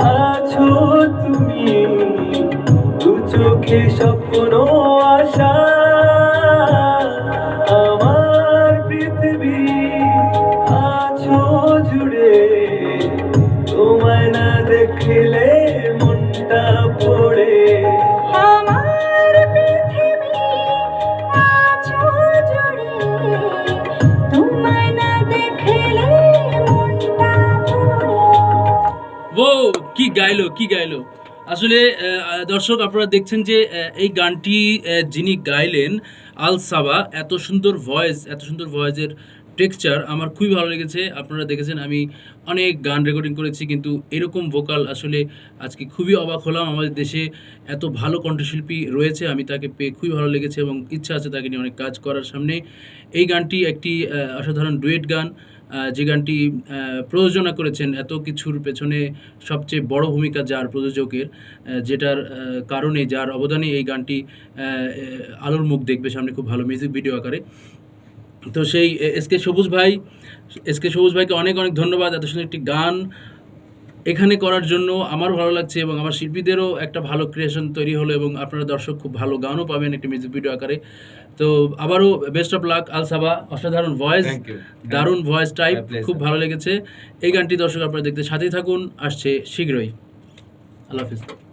আছো তুমি? দু চোখে স্বপ্ন আশা। আমার পৃথিবী আছো জুড়ে। তোমায় না দেখলে মনটা পড়ে ও কি গাইলো কি গাইলো। আসলে দর্শক, আপনারা দেখছেন যে এই গানটি যিনি গাইলেন, আল সাবা, এত সুন্দর ভয়েস এত সুন্দর ভয়েসের টেক্সচার আমার খুবই ভালো লেগেছে। আপনারা দেখেছেন, আমি অনেক গান রেকর্ডিং করেছি, কিন্তু এরকম ভোকাল আসলে আজকে খুবই অবাক হলাম। আমাদের দেশে এত ভালো কণ্ঠশিল্পী রয়েছে, আমি তাকে পেয়ে খুবই ভালো লেগেছে এবং ইচ্ছা আছে তাকে নিয়ে অনেক কাজ করার সামনে। এই গানটি একটি অসাধারণ ডুয়েট গান। যে গানটি প্রযোজনা করেছেন, এত কিছুর পেছনে সবচেয়ে বড় ভূমিকা যার প্রযোজকের যেটার কারণে, যার অবদানে এই গানটি আলোর মুখ দেখবে সামনে খুব ভালো মিউজিক ভিডিও আকারে। তো সেই এস কে সবুজ ভাই, এস কে সবুজ ভাইকে অনেক অনেক ধন্যবাদ। এত সুন্দর একটি গান এখানে করার জন্য আমার ভালো লাগছে এবং আমার শিল্পীদেরও একটা ভালো ক্রিয়েশন তৈরি হলো এবং আপনারা দর্শক খুব ভালো গানও পাবেন একটি মিউজিক ভিডিও আকারে। তো আবারও best of luck Al Saba অসাধারণ ভয়েস দারুণ ভয়েস টাইপ খুব ভালো লেগেছে। এই গানটি দর্শক আপনারা দেখতে সাথেই থাকুন আসছে শীঘ্রই। আল্লাহ হাফিজ।